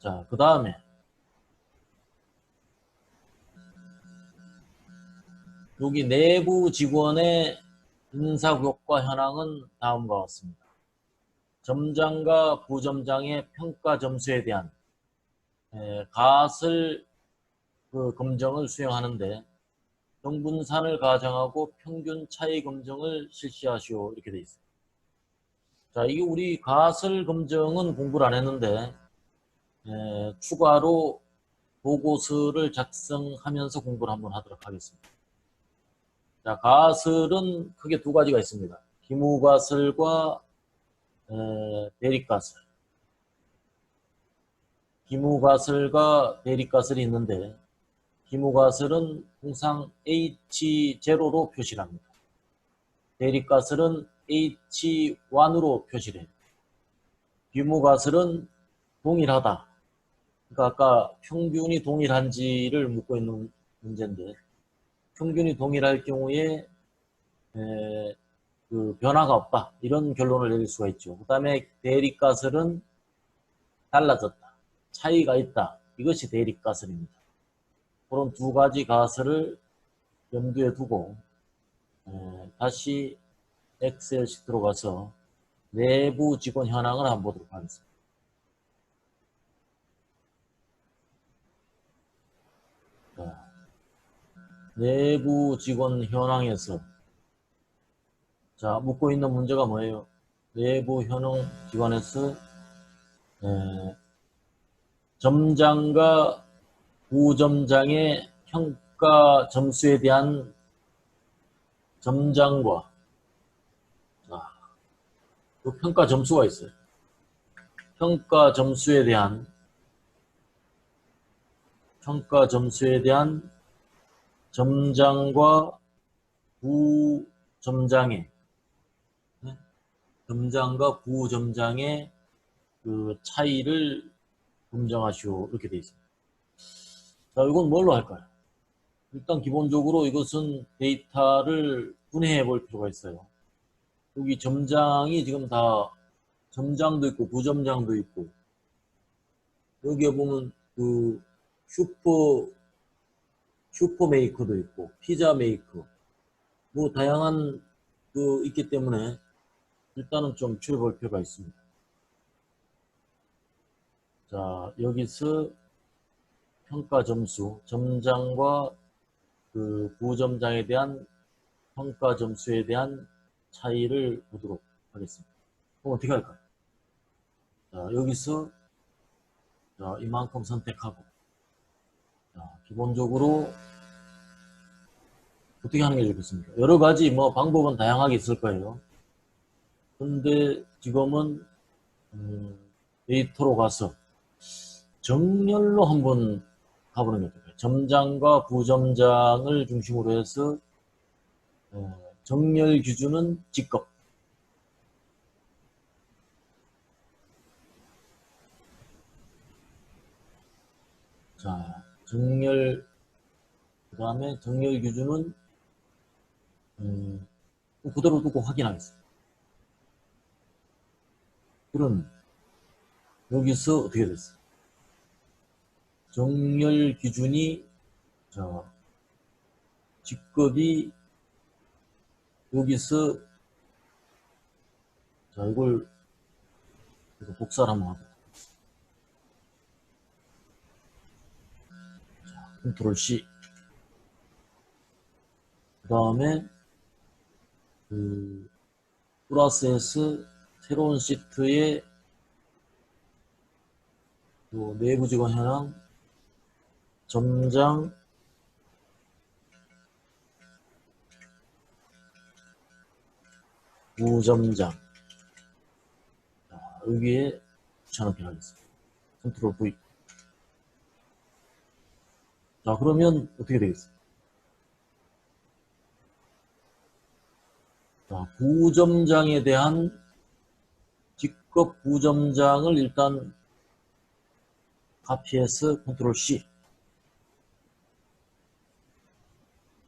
자, 그 다음에 여기 내부 직원의 인사교과 현황은 다음과 같습니다. 점장과 부점장의 평가 점수에 대한 에, 가설 그 검정을 수행하는데 평분산을 가정하고 평균 차이 검정을 실시하시오 이렇게 돼 있어요. 자, 이게 우리 가설 검정은 공부를 안 했는데 에, 추가로 보고서를 작성하면서 공부를 한번 하도록 하겠습니다. 자, 가설은 크게 두 가지가 있습니다. 기무가설과 에, 대립가설. 기무가설과 대립가설이 있는데 기무가설은 항상 H0로 표시를 합니다. 대립가설은 H1으로 표시를 해요. 기무가설은 동일하다. 그러니까 아까 평균이 동일한지를 묻고 있는 문제인데 평균이 동일할 경우에 에, 그 변화가 없다 이런 결론을 내릴 수가 있죠. 그 다음에 대립가설은 달라졌다, 차이가 있다 이것이 대립가설입니다. 그런 두 가지 가설을 염두에 두고 에, 다시 엑셀 시 들어가서 내부 직원 현황을 한번 보도록 하겠습니다. 내부 직원 현황에서 자 묻고 있는 문제가 뭐예요? 내부 현황 기관에서 에, 점장과 부점장의 평가 점수에 대한 점장과 자, 그 평가 점수가 있어요. 평가 점수에 대한 평가 점수에 대한 점장과 부점장의 네? 점장과 부점장의 그 차이를 검정하시오 이렇게 되어 있습니다. 자, 이건 뭘로 할까요? 일단 기본적으로 이것은 데이터를 분해해 볼 필요가 있어요. 여기 점장이 지금 다 점장도 있고 부점장도 있고 여기에 보면 그 슈퍼 슈퍼 메이커도 있고 피자 메이커 뭐 다양한 그 있기 때문에 일단은 좀 줄여볼 필요가 있습니다. 자 여기서 평가 점수 점장과 그 부점장에 대한 평가 점수에 대한 차이를 보도록 하겠습니다. 그럼 어떻게 할까요? 자 여기서 자, 이만큼 선택하고 자, 기본적으로 어떻게 하는 게 좋겠습니까? 여러 가지 뭐 방법은 다양하게 있을 거예요. 근데 지금은 음, 데이터로 가서 정렬로 한번 가보는 게 어떨까요? 점장과 부점장을 중심으로 해서 어, 정렬 기준은 직급 자 정렬 그 다음에 정렬 기준은 음, 그대로 두고 확인하겠습니다. 그럼 여기서 어떻게 됐어요? 정렬 기준이 자 직급이 여기서 자 이걸 복사를 한번 하자. 컨트롤 C 그 다음에 그 플러스 S 새로운 시트에 또 내부 직원 현황 점장 부점장. 자, 여기에 붙여넣기 하겠습니다. 컨트롤 V 자 그러면 어떻게 되겠어요? 자 부점장에 대한 직급 부점장을 일단 카피해서 컨트롤 C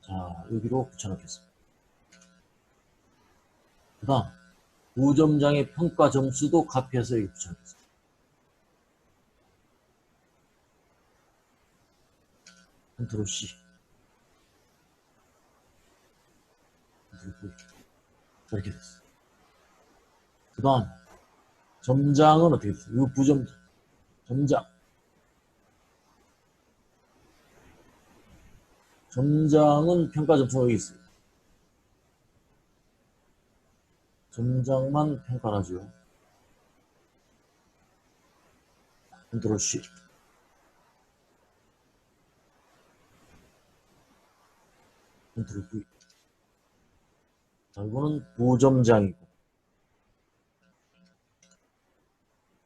자 여기로 붙여넣겠습니다. 그 다음 부점장의 평가 점수도 카피해서 여기 붙여넣겠습니다. 컨트롤 C. 이렇게 됐어. 그 다음, 점장은 어떻게 됐어? 이거 부점장. 점장. 점장은 평가 점수가 여기 있어요. 점장만 평가를 하죠. 컨트롤 C. 컨트롤 V. 자, 이거는 부점장이고,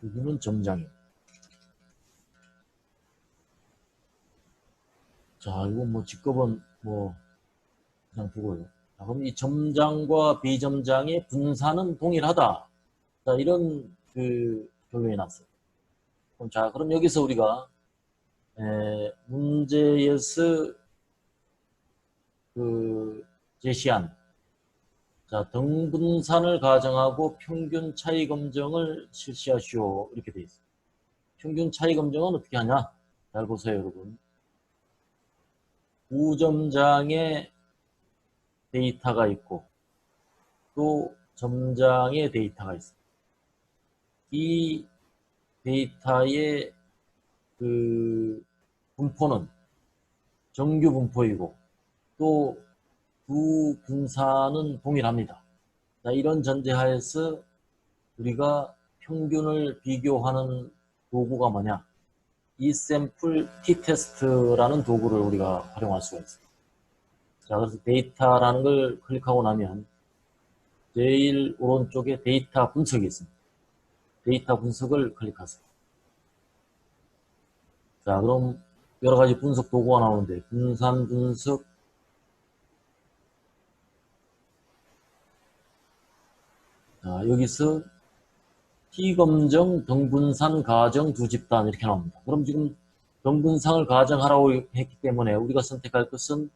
여기는 점장이고. 자, 이거 뭐 직급은 뭐 그냥 두고요. 자, 그럼 이 점장과 비점장의 분산은 동일하다. 자, 이런 그 결론이 났어요. 그럼 자, 그럼 여기서 우리가 에, 문제에서 그 제시한 자, 등분산을 가정하고 평균 차이 검정을 실시하시오. 이렇게 돼 있어요. 평균 차이 검정은 어떻게 하냐? 잘 보세요, 여러분. 우점장의 데이터가 있고 또 점장의 데이터가 있습니다. 이 데이터의 그 분포는 정규 분포이고 또두 분산은 동일합니다. 자, 이런 전제하에서 우리가 평균을 비교하는 도구가 뭐냐? 이 샘플 t-테스트라는 도구를 우리가 활용할 수가 있습니다. 자, 그래서 데이터라는 걸 클릭하고 나면 제일 오른쪽에 데이터 분석이 있습니다. 데이터 분석을 클릭하세요. 자, 그럼 여러 가지 분석 도구가 나오는데 분산 분석, 자, 여기서 T검정, 등분산, 가정 두 집단 이렇게 나옵니다. 그럼 지금 등분상을 가정하라고 했기 때문에 우리가 선택할 것은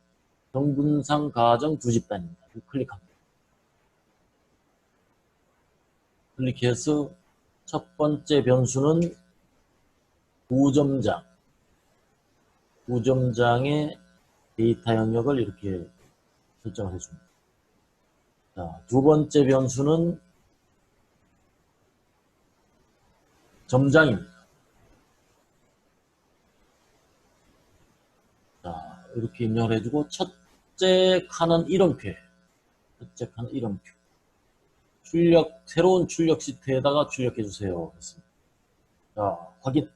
등분상, 가정 두 집단입니다. 클릭합니다. 클릭해서 첫 번째 변수는 부점장, 부점장의 데이터 영역을 이렇게 설정을 해줍니다. 자, 두 번째 변수는 점장입니다. 자, 이렇게 입력을 해주고, 첫째 칸은 이름표. 첫째 칸은 이름표. 출력, 새로운 출력 시트에다가 출력해주세요. 했습니다. 자, 확인.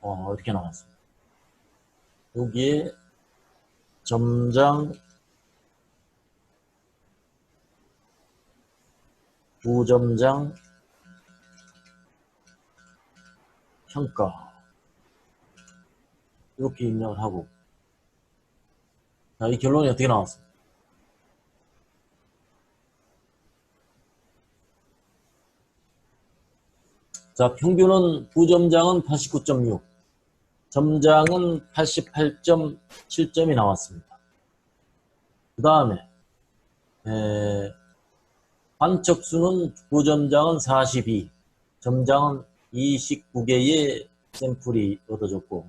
어, 이렇게 나왔습니다. 여기에 점장, 부점장, 평가 이렇게 입력을 하고 자, 이 결론이 어떻게 나왔습니까? 자, 평균은 부점장은 89.6, 점장은 88.7점이 나왔습니다. 그 다음에 관측수는 부점장은 42, 점장은 29개의 샘플이 얻어졌고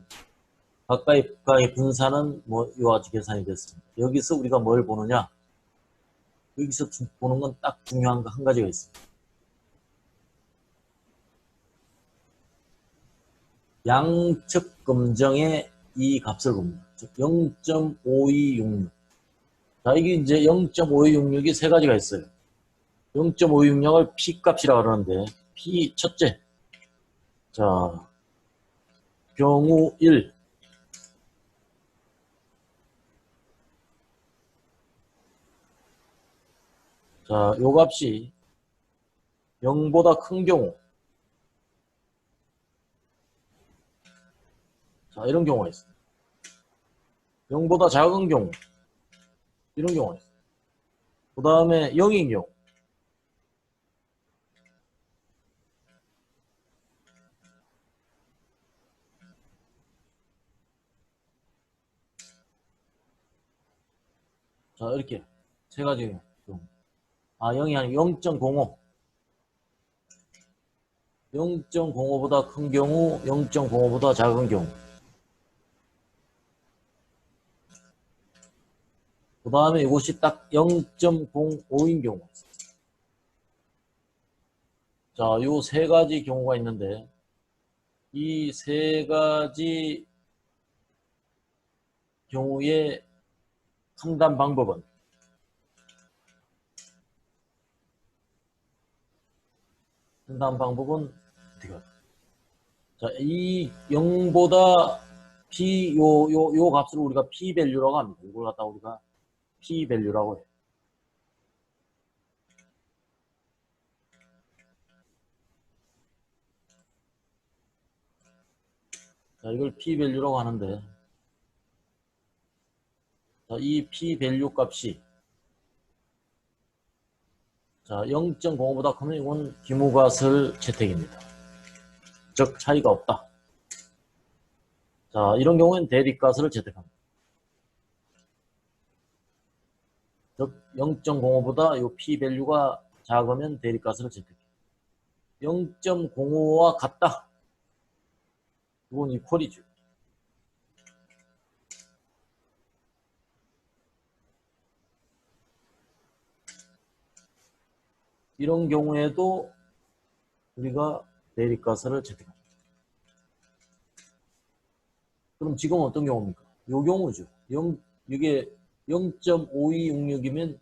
가까이 국가의 분산은 뭐 이와 같이 계산이 됐습니다. 여기서 우리가 뭘 보느냐? 여기서 보는 건 딱 중요한 거 한 가지가 있습니다. 양측 검정의 이 값을 봅니다. 0.5266. 자, 이게 이제 0.5266이 세 가지가 있어요. 0.566을 P 값이라고 그러는데, P 첫째. 자, 경우 1. 자, 요 값이 0보다 큰 경우. 자, 이런 경우가 있어요. 0보다 작은 경우. 이런 경우가 있어요. 그 다음에 0인 경우. 자, 이렇게 세 가지 아, 0이 한 0.05. 0.05보다 큰 경우, 0.05보다 작은 경우. 그 다음에 이것이 딱 0.05인 경우. 자, 요 세 가지 경우가 있는데, 이 세 가지 경우에 판단 방법은 판단 방법은? 자, 이 0보다 p 요 요 요 값을 우리가 p 밸류라고 합니다. 이걸 갖다 우리가 p 밸류라고 해요. 자, 이걸 p 밸류라고 하는데 자, 이 p 밸류 값이 자, 0.05보다 크면 이건 기무가설 채택입니다. 즉 차이가 없다. 자, 이런 경우에는 대립가설을 채택합니다. 즉 0.05보다 이 p 밸류가 작으면 대립가설을 채택해. 0.05와 같다. 이건 이퀄이죠. 이런 경우에도 우리가 대립가설을 채택합니다. 그럼 지금 어떤 경우입니까? 요 경우죠. 0, 이게 0.5266이면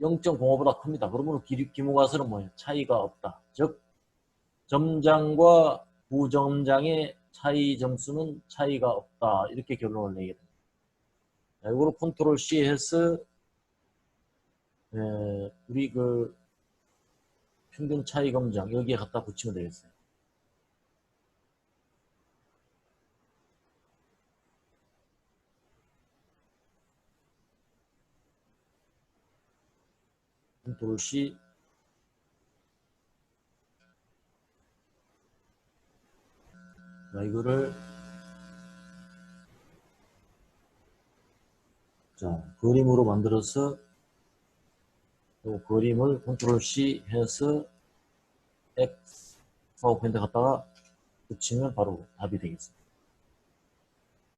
0.05보다 큽니다. 그러면 기- 기무가설은 뭐예요? 차이가 없다. 즉 점장과 부점장의 차이 점수는 차이가 없다. 이렇게 결론을 내게 됩니다. 자, 이거로 컨트롤 C 해서 에, 우리 그 평균 차이 검정 여기에 갖다 붙이면 되겠어요. C 자, 이거를 자, 그림으로 만들어서 요 그림을 컨트롤 C 해서 X 파워포인트 갖다가 붙이면 바로 답이 되겠습니다.